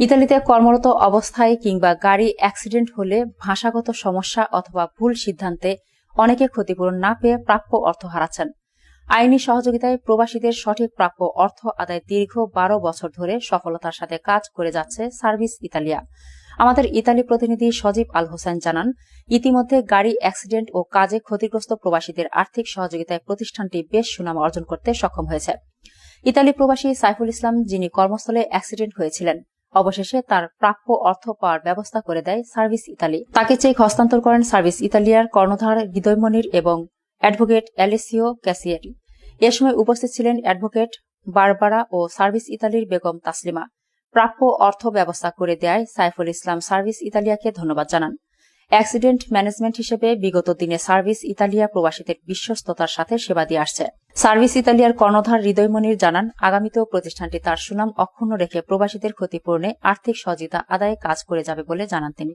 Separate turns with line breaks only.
ইতালিতে কর্মরত অবস্থায় কিংবা গাড়ি অ্যাক্সিডেন্ট হলে ভাষাগত সমস্যা অথবা ভুল সিদ্ধান্তে অনেকে ক্ষতিপূরণ না পেয়ে প্রাপ্য অর্থ হারাচ্ছেন। আইনি সহযোগিতায় প্রবাসীদের সঠিক প্রাপ্য অর্থ আদায় দীর্ঘ বারো বছর ধরে সফলতার সাথে কাজ করে যাচ্ছে সার্ভিস ইতালিয়া। আমাদের ইতালি প্রতিনিধি সজীব আল হোসেন জানান, ইতিমধ্যে গাড়ি অ্যাক্সিডেন্ট ও কাজে ক্ষতিগ্রস্ত প্রবাসীদের আর্থিক সহযোগিতায় প্রতিষ্ঠানটি বেশ সুনাম অর্জন করতে সক্ষম হয়েছে। ইতালি প্রবাসী সাইফুল ইসলাম, যিনি কর্মস্থলে অ্যাক্সিডেন্ট হয়েছিলেন অবশেষে তার প্রাপ্য অর্থ পাওয়ার ব্যবস্থা করে দেয় সার্ভিস ইতালি। তাকে চেক হস্তান্তর করেন সার্ভিস ইতালিয়ার কর্ণধার হৃদয়মনির এবং অ্যাডভোকেট অ্যালেসিও ক্যাসিয়ারি। এ সময় উপস্থিত ছিলেন অ্যাডভোকেট বারবারা ও সার্ভিস ইতালির বেগম তাসলিমা। প্রাপ্য অর্থ ব্যবস্থা করে দেয় সাইফুল ইসলাম। সার্ভিস ইতালিয়াকে ধন্যবাদ জানান। অ্যাক্সিডেন্ট ম্যানেজমেন্ট হিসেবে বিগত দিনে সার্ভিস ইতালিয়া প্রবাসীদের বিশ্বস্ততার সাথে সেবা দিয়ে আসছে। সার্ভিস ইতালিয়ার কর্ণধার হৃদয়মণির জানান, আগামীতেও প্রতিষ্ঠানটি তার সুনাম অক্ষুণ্ণ রেখে প্রবাসীদের ক্ষতিপূরণে আর্থিক সহযোগিতা আদায়ে কাজ করে যাবে বলে জানান তিনি।